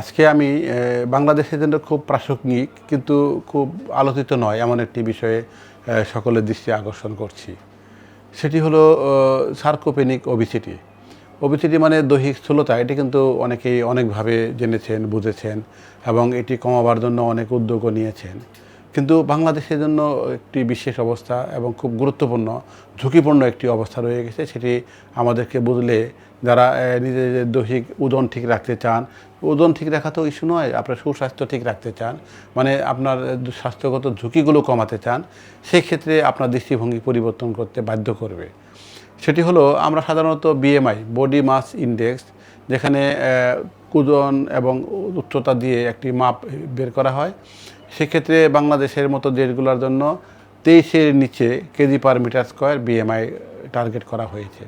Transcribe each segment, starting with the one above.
আজকে আমি বাংলাদেশের জন্য খুব প্রাসঙ্গিক, কিন্তু খুব আলোচিত নয় এমন একটি বিষয়ে সকলের দৃষ্টি আকর্ষণ করছি। সেটি হলো সার্কোপেনিক ওবিসিটি। ওবিসিটি মানে দৈহিক স্থূলতা, এটি কিন্তু অনেকেই অনেকভাবে জেনেছেন, বুঝেছেন, এবং এটি কমাবার জন্য অনেক উদ্যোগও নিয়েছেন। কিন্তু বাংলাদেশের জন্য একটি বিশেষ অবস্থা এবং খুব গুরুত্বপূর্ণ, ঝুঁকিপূর্ণ একটি অবস্থা রয়ে গেছে। সেটি আমাদেরকে বুঝলে যারা নিজেদের দৈহিক ওজন ঠিক রাখতে চান, ওজন ঠিক রাখা তো ইস্যু নয়, আপনার সুস্বাস্থ্য ঠিক রাখতে চান মানে আপনার স্বাস্থ্যগত ঝুঁকিগুলো কমাতে চান, সেক্ষেত্রে আপনার দৃষ্টিভঙ্গি পরিবর্তন করতে বাধ্য করবে। সেটি হলো, আমরা সাধারণত বিএমআই বডি মাস ইন্ডেক্স যেখানে ওজন এবং উচ্চতা দিয়ে একটি মাপ বের করা হয়। সেক্ষেত্রে বাংলাদেশের মতো দেশগুলোর জন্য তেইশের নিচে kg per meter square BMI target করা হয়েছে।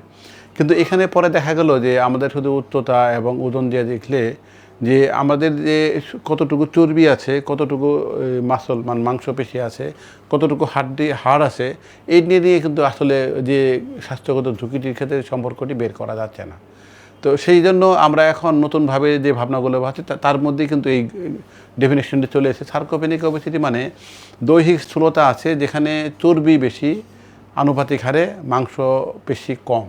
কিন্তু এখানে পরে দেখা গেল যে আমাদের শুধু উচ্চতা এবং ওজন দিয়ে দেখলে যে আমাদের যে কতটুকু চর্বি আছে, কতটুকু মাসল মানে মাংসপেশি আছে, কতটুকু হাড্ডি, হাড় আছে, এই নিয়ে নিয়ে কিন্তু আসলে যে স্বাস্থ্যগত ঝুঁকিটির ক্ষেত্রে সম্পর্কটি বের করা যাচ্ছে না। তো সেই জন্য আমরা এখন নতুনভাবে যে ভাবনাগুলো ভাবছি তার মধ্যেই কিন্তু এই ডেফিনেশনটি চলে এসেছে। সার্কোপেনিক ওবেসিটি মানে দৈহিক স্থূলতা আছে যেখানে চর্বি বেশি, আনুপাতিক হারে মাংস পেশি কম।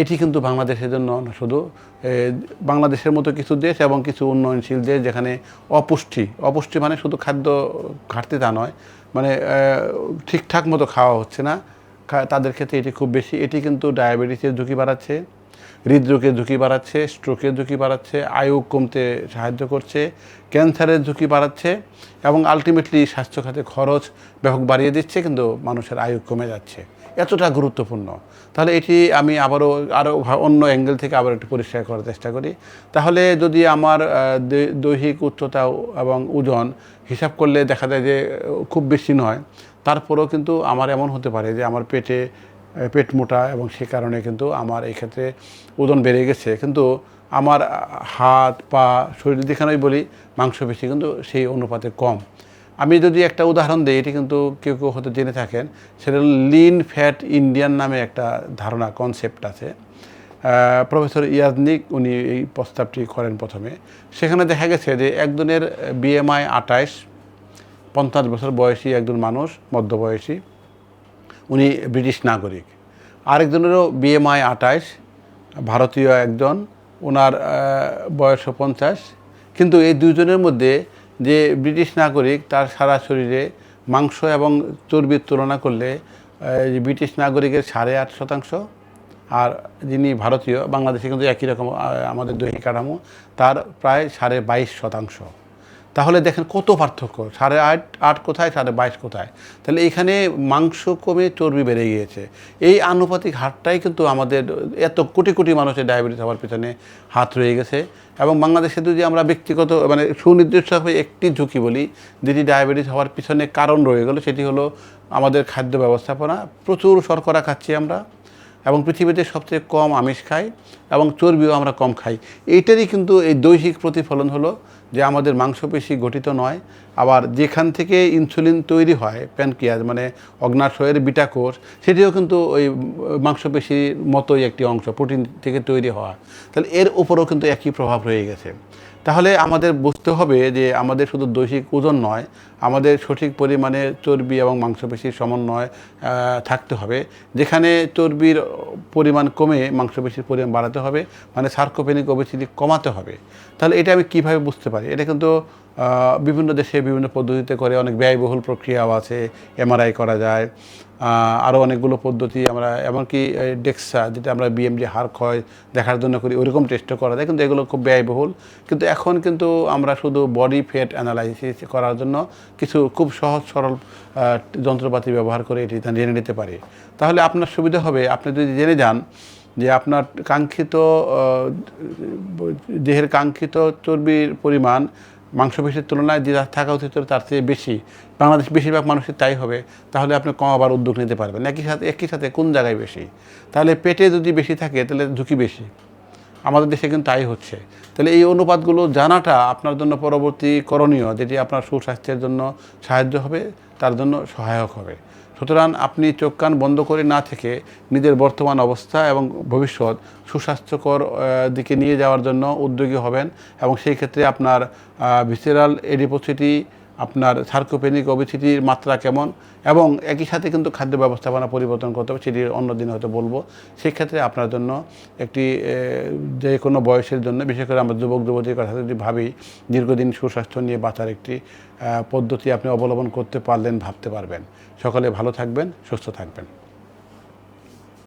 এটি কিন্তু বাংলাদেশের জন্য শুধু বাংলাদেশের মতো কিছু দেশ এবং কিছু উন্নয়নশীল দেশ যেখানে অপুষ্টি অপুষ্টি মানে শুধু খাদ্য ঘাটতি তা নয় মানে ঠিকঠাক মতো খাওয়া হচ্ছে না তাদের ক্ষেত্রে এটি খুব বেশি। এটি কিন্তু ডায়াবেটিসের ঝুঁকি বাড়াচ্ছে। হৃদরোগের ঝুঁকি বাড়াচ্ছে স্ট্রোকের ঝুঁকি বাড়াচ্ছে, আয়ু কমতে সাহায্য করছে ক্যান্সারের ঝুঁকি বাড়াচ্ছে এবং আলটিমেটলি স্বাস্থ্য খাতে খরচ ব্যাপক বাড়িয়ে দিচ্ছে, কিন্তু মানুষের আয়ু কমে যাচ্ছে। এতটা গুরুত্বপূর্ণ। তাহলে এটি আমি আবারও আরও অন্য অ্যাঙ্গেল থেকে আবার একটু পরিষ্কার করার চেষ্টা করি। তাহলে যদি আমার দৈহিক উচ্চতা এবং ওজন হিসাব করলে দেখা যায় যে, খুব বেশি নয়, তারপরেও কিন্তু আমার এমন হতে পারে যে, আমার পেটে পেট মোটা এবং সে কারণে কিন্তু আমার এই ক্ষেত্রে ওজন বেড়ে গেছে। কিন্তু আমার হাত, পা, শরীর যেখানেই বলি, মাংসপেশি কিন্তু সেই অনুপাতে কম। আমি যদি একটা উদাহরণ দিই, এটি কিন্তু কেউ কেউ হয়তো জেনে থাকেন, সেটা লিন ফ্যাট ইন্ডিয়ান নামে একটা ধারণা কনসেপ্ট আছে। প্রফেসর ইয়াজনিক উনি এই প্রস্তাবটি করেন প্রথমে। সেখানে দেখা গেছে যে একজনের বিএমআই আটাইশ পঞ্চাশ বছর বয়সী একজন মানুষ, মধ্যবয়সী। উনি ব্রিটিশ নাগরিক। আরেকজনেরও বিএমআই আটাইশ ভারতীয় একজন, ওনার বয়সও পঞ্চাশ। কিন্তু এই দুজনের মধ্যে যে ব্রিটিশ নাগরিক, তার সারা শরীরে মাংস এবং চর্বির তুলনা করলে ব্রিটিশ নাগরিকের সাড়ে আট শতাংশ, আর যিনি ভারতীয়, বাংলাদেশে কিন্তু একই রকম আমাদের দৈহিক কাঠামো, তার প্রায় সাড়ে বাইশ শতাংশ। তাহলে দেখেন কত পার্থক্য, সাড়ে আট আট কোথায়, সাড়ে বাইশ কোথায়? তাহলে এখানে মাংস কমে চর্বি বেড়ে গিয়েছে। এই আনুপাতিক হারটাই কিন্তু আমাদের এত কোটি কোটি মানুষের ডায়াবেটিস হওয়ার পিছনে হাত রয়ে গেছে। এবং বাংলাদেশে যদি আমরা ব্যক্তিগত মানে সুনির্দিষ্টভাবে একটি ঝুঁকি বলি, যেটি ডায়াবেটিস হওয়ার পিছনে কারণ রয়ে গেল, সেটি হলো আমাদের খাদ্য ব্যবস্থাপনা। প্রচুর শর্করা খাচ্ছি আমরা। এবং পৃথিবীতে সবচেয়ে কম আমিষ খাই এবং চর্বিও আমরা কম খাই। এইটারই কিন্তু এই দৈহিক প্রতিফলন হলো যে আমাদের মাংসপেশি গঠিত নয়। আবার যেখান থেকে ইনসুলিন তৈরি হয় প্যানক্রিয়াজ মানে অগ্নাশয়ের বিটা কোষ, সেটিও কিন্তু ওই মাংসপেশির মতোই একটি অংশ, প্রোটিন থেকে তৈরি হওয়া। তাহলে এর উপরও কিন্তু একই প্রভাব রয়ে গেছে। তাহলে আমাদের বুঝতে হবে যে আমাদের শুধু দৈহিক ওজন নয়, আমাদের সঠিক পরিমাণে চর্বি এবং মাংসপেশির সমন্বয় থাকতে হবে। যেখানে চর্বির পরিমাণ কমে, মাংসপেশির পরিমাণ বাড়াতে হবে মানে সার্কোপেনিক ওবেসিটি কমাতে হবে। তাহলে এটা আমি কীভাবে বুঝতে পারি? এটা কিন্তু বিভিন্ন দেশে বিভিন্ন পদ্ধতিতে করে অনেক ব্যয়বহুল প্রক্রিয়াও আছে এমআরআই করা যায়। আরও অনেকগুলো পদ্ধতি আমরা, এমনকি ডেক্সা, যেটা আমরা বিএমজি হার ক্ষয় দেখার জন্য করি, ওইরকম টেস্টও করা যায়, কিন্তু এগুলো খুব ব্যয়বহুল। কিন্তু এখন কিন্তু আমরা শুধু বডি ফ্যাট অ্যানালাইসিস করার জন্য কিছু খুব সহজ, সরল যন্ত্রপাতি ব্যবহার করে এটি জেনে নিতে পারি। তাহলে আপনার সুবিধা হবে, আপনি যদি জেনে যান যে আপনার কাঙ্ক্ষিত দেহের কাঙ্ক্ষিত চর্বির পরিমাণ মাংসপেশির তুলনায় যে থাকা উচিত তার চেয়ে বেশি, বাংলাদেশ বেশিরভাগ মানুষের তাই হবে, তাহলে আপনি কমাবার উদ্যোগ নিতে পারবেন। একই সাথে একই সাথে কোন জায়গায় বেশি? তাহলে পেটে যদি বেশি থাকে, তাহলে ঝুঁকি বেশি। আমাদের দেশে কিন্তু তাই হচ্ছে। তাহলে এই অনুপাতগুলো জানাটা আপনার জন্য পরবর্তী করণীয়, যেটি আপনার সুস্বাস্থ্যের জন্য সাহায্য হবে, তার জন্য সহায়ক হবে। সুতরাং আপনি চোখ কান বন্ধ করে না থেকে নিজের বর্তমান অবস্থা এবং ভবিষ্যৎ সুস্বাস্থ্যকর দিকে নিয়ে যাওয়ার জন্য উদ্যোগী হবেন এবং সেই ক্ষেত্রে আপনার ভিসেরাল এডিপোসিটি আপনার সার্কোপেনিক অবিসিটির মাত্রা কেমন? এবং একই সাথে কিন্তু খাদ্য ব্যবস্থাপনা পরিবর্তন করতে হবে সেটি অন্যদিন হয়তো বলব। সেক্ষেত্রে আপনার জন্য একটি যে কোনো বয়সের জন্য, বিশেষ করে আমরা যুবক, যুবতীর কথা যদি ভাবি, দীর্ঘদিন সুস্বাস্থ্য নিয়ে বাঁচার একটি পদ্ধতি আপনি অবলম্বন করতে পারলেন, ভাবতে পারবেন। সকলে ভালো থাকবেন, সুস্থ থাকবেন।